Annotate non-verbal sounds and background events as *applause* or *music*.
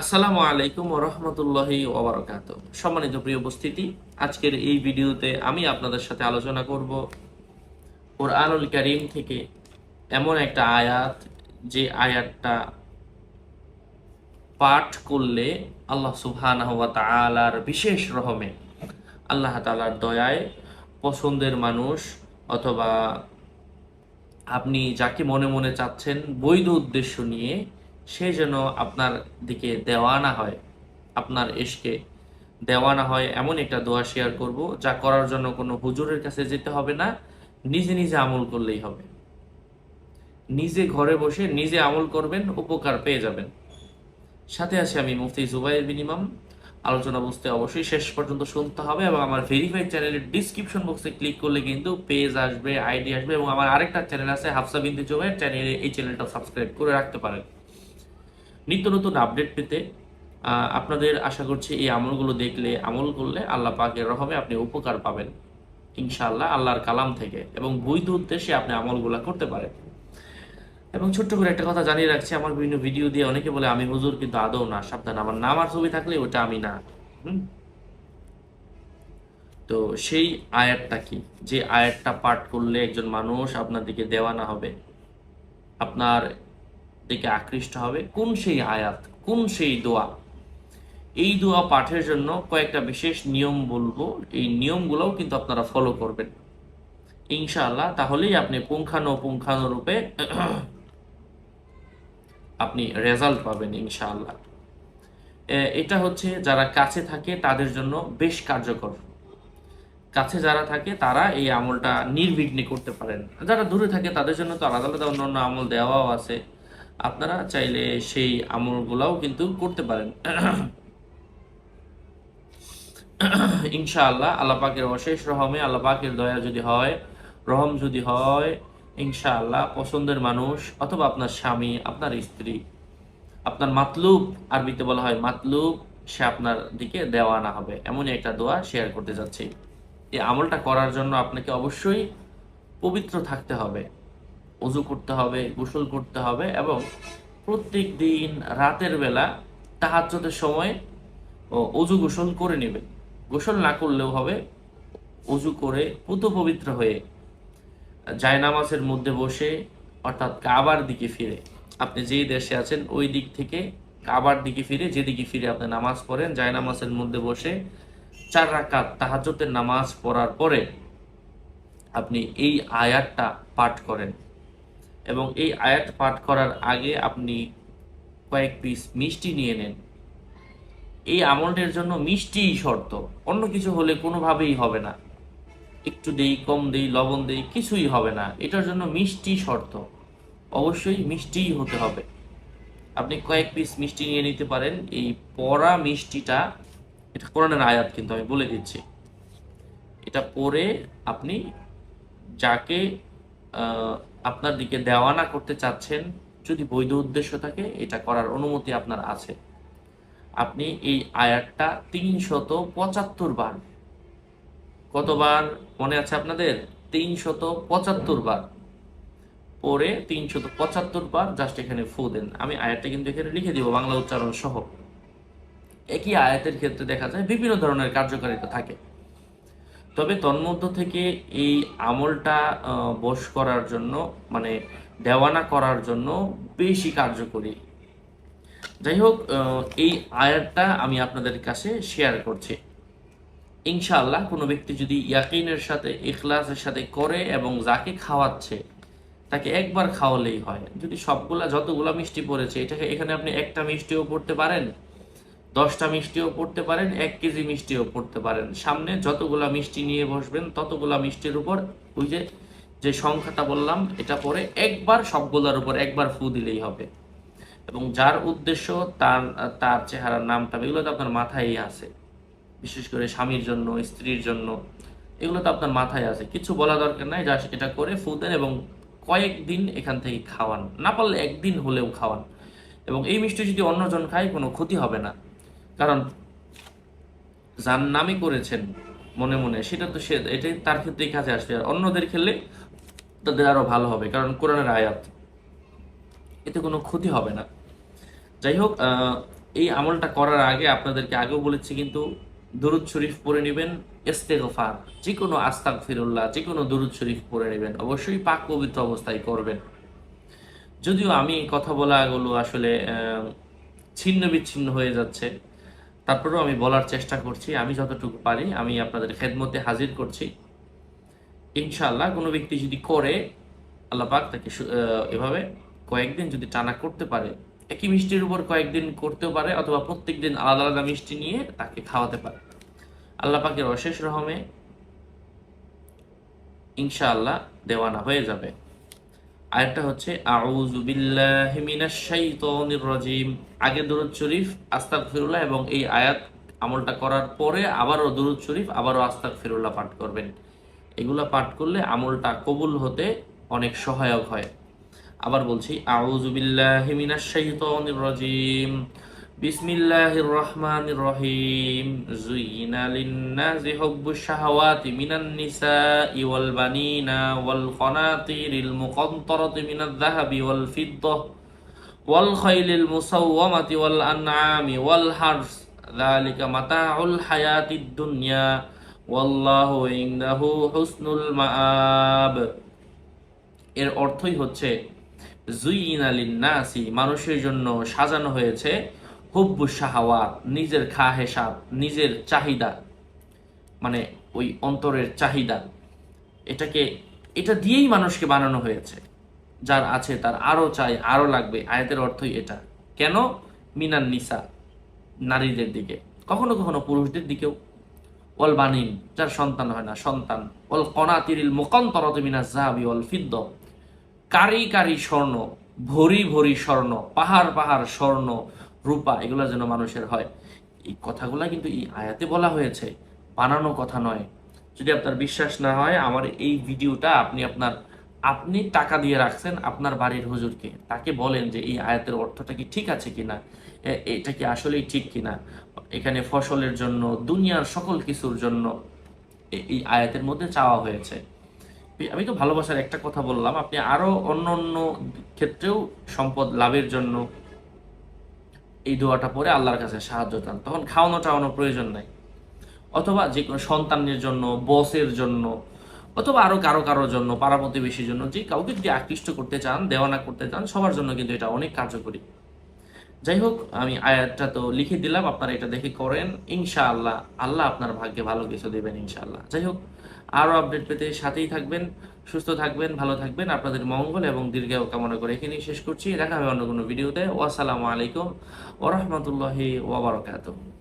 আসসালামু আলাইকুম রহমতুল্লাহি ওবরাকাত সম্মানিত প্রিয় উপস্থিতি, আজকের এই ভিডিওতে আমি আপনাদের সাথে আলোচনা করব কোরআনুল করিম থেকে এমন একটা আয়াত, যে আয়াতটা পাঠ করলে আল্লাহ সুবহানাহু ওয়া তাআলার বিশেষ রহমে আল্লাহ তাআলার দয়ায় পছন্দের মানুষ, অথবা আপনি যাকে মনে মনে চাচ্ছেন বৈধ উদ্দেশ্য নিয়ে সে যেন আপনার দিকে দেওয়ানা হয়, আপনার এশকে দেওয়ানা হয়, এমন একটা দোয়া শেয়ার করব, যা করার জন্য কোনো হুজুরের কাছে যেতে হবে না, নিজে নিজে আমল করলেই হবে। নিজে ঘরে বসে নিজে আমল করবেন, উপকার পেয়ে যাবেন। সাথে আছে আমি মুফতি জুবাইর বিন ইমাম। আলোচনা বুঝতে অবশ্যই শেষ পর্যন্ত শুনতে হবে এবং আমার ভেরিফাইড চ্যানেলের ডিসক্রিপশন বক্সে ক্লিক করলে কিন্তু পেজ আসবে আইডি আসবে এবং আমার আরেকটা চ্যানেল আছে হাফসা বিন্দু জুবাইর চ্যানেলে এই চ্যানেলটা সাবস্ক্রাইব করে রাখতে পারেন। নিত্য নতুন আপডেট পেতে আপনাদের আশা করছি এই আমলগুলো দেখলে, আমল করলে আল্লাহ পাকের রহমে আপনি উপকার পাবেন, ইনশাআল্লাহ আল্লাহর কালাম থেকে এবং বৈধ উদ্দেশ্যে আপনি আমলগুলো করতে পারেন এবং ছোট্ট করে একটা কথা জানিয়ে রাখছি, আমার বিভিন্ন ভিডিও দিয়ে অনেকে বলে, আমি হুজুর, কিন্তু আদৌ না, সাবধান, আমার নাম আর ছবি থাকলে ওটা আমি না? তো সেই আয়াতটা কি? যে আয়াতটা পাঠ করলে একজন মানুষ আপনার দিকে দেওয়া না হবে, আপনার দিকে আকৃষ্ট হবে। কোন সেই আয়াত, কোন সেই দোয়া? এই দোয়া পাঠের জন্য কয়েকটা বিশেষ নিয়ম বলব। এই নিয়মগুলোও কিন্তু আপনারা ফলো করবেন। ইনশাআল্লাহ, তাহলেই আপনি পুঙ্খানুপুঙ্খানুরূপে *clears throat* আপনি রেজাল্ট পাবেন ইনশাআল্লাহ। এটা হচ্ছে যারা কাছে থাকে, তাদের জন্য বেশ কার্যকর। কাছে যারা থাকে, তারা এই আমলটা নির্বিঘ্নে করতে পারেন। যারা দূরে থাকে, তাদের জন্য তো আলাদা আলাদা অন্য অন্য আমল দেওয়াও আছে। আপনারা চাইলে সেই আমলগুলাও কিন্তু করতে পারেন। ইনশাআল্লাহ আল্লাহ পাকের অশেষ রহমে, আল্লাহ পাকের দয়া যদি হয়, রহম যদি হয়, ইনশাআল্লাহ পছন্দের মানুষ অথবা আপনার স্বামী, আপনার স্ত্রী, আপনার মাতলুব, আরবিতে বলা হয় মাতলুব, সে আপনার দিকে দেওয়া না হবে। এমনই একটা দোয়া শেয়ার করতে যাচ্ছি। এই আমলটা করার জন্য আপনাকে অবশ্যই পবিত্র থাকতে হবে। অজু করতে হবে, গোসল করতে হবে এবং প্রত্যেক দিন রাতের বেলা তাহাজ্জুদের সময় অজু গোসল করে নেবেন। গোসল না করলেও হবে অজু করে পুত পবিত্র হয়ে জায়নামাজের মধ্যে বসে, অর্থাৎ কাবার দিকে ফিরে। আপনি যেই দেশে আছেন, ওই দিক থেকে কাবার দিকে ফিরে, যেদিকে ফিরে আপনি নামাজ পড়েন জায়নামাজের মধ্যে বসে চার রাকাত তাহাজ্জুদের নামাজ পড়ার পরে আপনি এই আয়াতটা পাঠ করেন। এবং এই আয়াত পাঠ করার আগে আপনি কয়েক পিস মিষ্টি নিয়ে নেন। এই আমলটার জন্য মিষ্টিই শর্ত, অন্য কিছু হলে কোনোভাবেই হবে না। একটু দেই, কম দেই, লবণ দেই, কিছুই হবে না। এটার জন্য মিষ্টি শর্ত, অবশ্যই মিষ্টিই হতে হবে। আপনি কয়েক পিস মিষ্টি নিয়ে নিতে পারেন। এই পড়া মিষ্টিটা, এটা কোরআনের আয়াত কিন্তু আমি বলে দিচ্ছি। এটা পরে আপনি যাকে আপনার দিকে দেওয়ানা করতে চাচ্ছেন, যদি বৈধ উদ্দেশ্য থাকে, এটা করার অনুমতি আপনার আছে। আপনি এই আয়াতটা তিনশত পঁচাত্তর বার। কতবার মনে আছে আপনাদের? তিনশত পঁচাত্তর বার। পরে তিনশত পঁচাত্তর বার জাস্ট এখানে ফু দেন। আমি আয়াতটা কিন্তু এখানে লিখে দিব, বাংলা উচ্চারণ সহ। একই আয়াতের ক্ষেত্রে দেখা যায় বিভিন্ন ধরনের কার্যকারিতা থাকে। তবে তন্মধ্য থেকে এই আমলটা বশ করার জন্য মানে দেওয়ানা করার জন্য বেশি কার্যকরী। যাই হোক এই আয়াতটা আমি আপনাদের কাছে শেয়ার করছি। ইনশাআল্লাহ, কোনো ব্যক্তি যদি ইয়াকিনের সাথে, ইখলাসের সাথে করে এবং যাকে খাওয়াচ্ছে, তাকে একবার খাওয়ালেই হয়। যদি সবগুলা, যতগুলা মিষ্টি পড়েছে, এটাকে এখানে আপনি একটা মিষ্টিও পড়তে পারেন। দশটা মিষ্টিও পড়তে পারেন, এক কেজি মিষ্টিও পড়তে পারেন। সামনে যতগুলা মিষ্টি নিয়ে বসবেন, ততগুলা মিষ্টির উপর ওই যে যে সংখ্যাটা বললাম, এটা পরে একবার সবগুলার উপর একবার ফু দিলেই হবে। এবং যার উদ্দেশ্য, তার তার চেহারার নামটা, এগুলো তো আপনার মাথায়ই আছে। বিশেষ করে স্বামীর জন্য, স্ত্রীর জন্য, এগুলো তো আপনার মাথায় আছে। কিছু বলা দরকার নাই যা এটা করে ফু দেন এবং কয়েকদিন এখান থেকে খাওয়ান। না পারলে একদিন হলেও খাওয়ান। এবং এই মিষ্টি যদি অন্যজন খায়, কোনো ক্ষতি হবে না। কারণ যার নামে করেছেন মনে মনে, সেটা তো সে এটাই তার ক্ষেত্রেই কাজে আসবে। আর অন্যদের খেললে তাদের আরও ভালো হবে, কারণ কোরআনের আয়াত, এতে কোনো ক্ষতি হবে না। যাই হোক এই আমলটা করার আগে আপনাদেরকে আগেও বলেছি, কিন্তু দুরুদ শরীফ পড়ে নেবেন, ইস্তেগফার যে কোনো আস্তাক ফিরুল্লাহ যে কোনো দুরুদ শরীফ পড়ে নেবেন, অবশ্যই পাক পবিত্র অবস্থায় করবেন। যদিও আমি কথা বলা বলাগুলো আসলে ছিন্ন বিচ্ছিন্ন হয়ে যাচ্ছে। তারপরেও আমি বলার চেষ্টা করছি, আমি যতটুকু পারি, আমি আপনাদের খেদমতে হাজির করছি। ইনশাআল্লাহ কোনো ব্যক্তি যদি করে, আল্লাহ পাক তাকে এভাবে কয়েকদিন যদি টানা করতে পারে, একই মিষ্টির উপর কয়েকদিন করতেও পারে, অথবা প্রত্যেক দিন আলাদা আলাদা মিষ্টি নিয়ে তাকে খাওয়াতে পারে। আল্লাহ পাকের অশেষ রহমে ইনশাআল্লাহ দেওয়ানা হয়ে যাবে। আরেকটা হচ্ছে, আউযু বিল্লাহি মিনাশ শাইতানির রাজিম। আগে দুরূদ শরীফ, আস্তাগফিরুল্লাহ এবং এই আয়াত আমলটা করার পরে আবারও দুরূদ শরীফ, আবারও আস্তাগফিরুল্লাহ পাঠ করবেন। এগুলা পাঠ করলে আমলটা কবুল হতে অনেক সহায়ক হয়। আবার বলছি, আউযু বিল্লাহি মিনাশ শাইতানির রাজিম। বিসমিল্লাহির রহমানির রহিম। যুইনা লিন-নাসি হুব্বুশ শাহাওয়াতি মিনান নিসাই ওয়াল বানিনা ওয়াল কনাতিরিল মুকান্তারাতি মিনাজ যাহাবি ওয়াল ফিদ্দাহ। ওয়াল খাইলিল মুসাওওয়ামাতি ওয়াল আনআমি ওয়াল হারস। যালিকা মাতাউল হায়াতিদ দুনিয়া। ওয়াল্লাহু ইনদাহু হুসনুল মাআব। এর অর্থই হচ্ছে জুইন আলিন নাসি মানুষের জন্য সাজানো হয়েছে হুব্বু শাহাওয়াত, নিজের খা হেসাব নিজের চাহিদা মানে ওই অন্তরের চাহিদা। এটাকে, এটা দিয়েই মানুষকে বানানো হয়েছে। যার আছে, তার আরও চাই আরও লাগবে। আয়াতের অর্থই এটা। কেন? মিনান নিসা, নারীদের দিকে। কখনো কখনো পুরুষদের দিকেও। ওয়াল বানিন, যার সন্তান হয় না, সন্তান। ওয়াল কনাতিরিল মোকান্তরত মিনা জাহাবি অল ফিদ্দ। কারি কারি স্বর্ণ, ভরি ভরি স্বর্ণ, পাহাড় পাহাড় স্বর্ণ, রূপা, এগুলো যেন মানুষের হয়। এই কথাগুলা কিন্তু এই আয়াতে বলা হয়েছে। বানানো কথা নয়। যদি আপনার বিশ্বাস না হয়, আমার এই ভিডিওটা আপনি আপনার আপনি টাকা দিয়ে রাখছেন আপনার বাড়ির হুজুরকে। তাকে বলেন যে এই আয়াতের অর্থটা কি ঠিক আছে কিনা? এটা কি আসলেই ঠিক কিনা? এখানে ফসলের জন্য, দুনিয়ার সকল কিছুর জন্য এই আয়াতের মধ্যে চাওয়া হয়েছে। আমি তো ভালোবাসার একটা কথা বললাম, আপনি আরও অন্য অন্য ক্ষেত্রেও সম্পদ লাভের জন্য এই দোয়াটা পরে আল্লাহর কাছে সাহায্য চান। তখন খাওয়ানো টাওয়ানোর প্রয়োজন নাই। অথবা যে কোনো সন্তানের জন্য, বসের জন্য অথবা আরও কারও কারোর জন্য, পাড়া প্রতিবেশীর জন্য, যে কাউকে যদি আকৃষ্ট করতে চান, দেওয়ানা করতে চান, সবার জন্য কিন্তু এটা অনেক কার্যকরী। যাই হোক, আমি আয়াতটা তো লিখে দিলাম, আপনারা এটা দেখে করেন। ইনশাআল্লাহ, আল্লাহ আপনার ভাগ্যে ভালো কিছু দেবেন ইনশাআল্লাহ। যাই হোক আরও আপডেট পেতে সাথেই থাকবেন, সুস্থ থাকবেন, ভালো থাকবেন। আপনাদের মঙ্গল এবং দীর্ঘায়ু কামনা করে এখানেই শেষ করছি। দেখা হবে অন্য কোনো ভিডিওতে। ওয়াসালামু আলাইকুম ওরহমতুল্লাহি ওবরাকাতুহ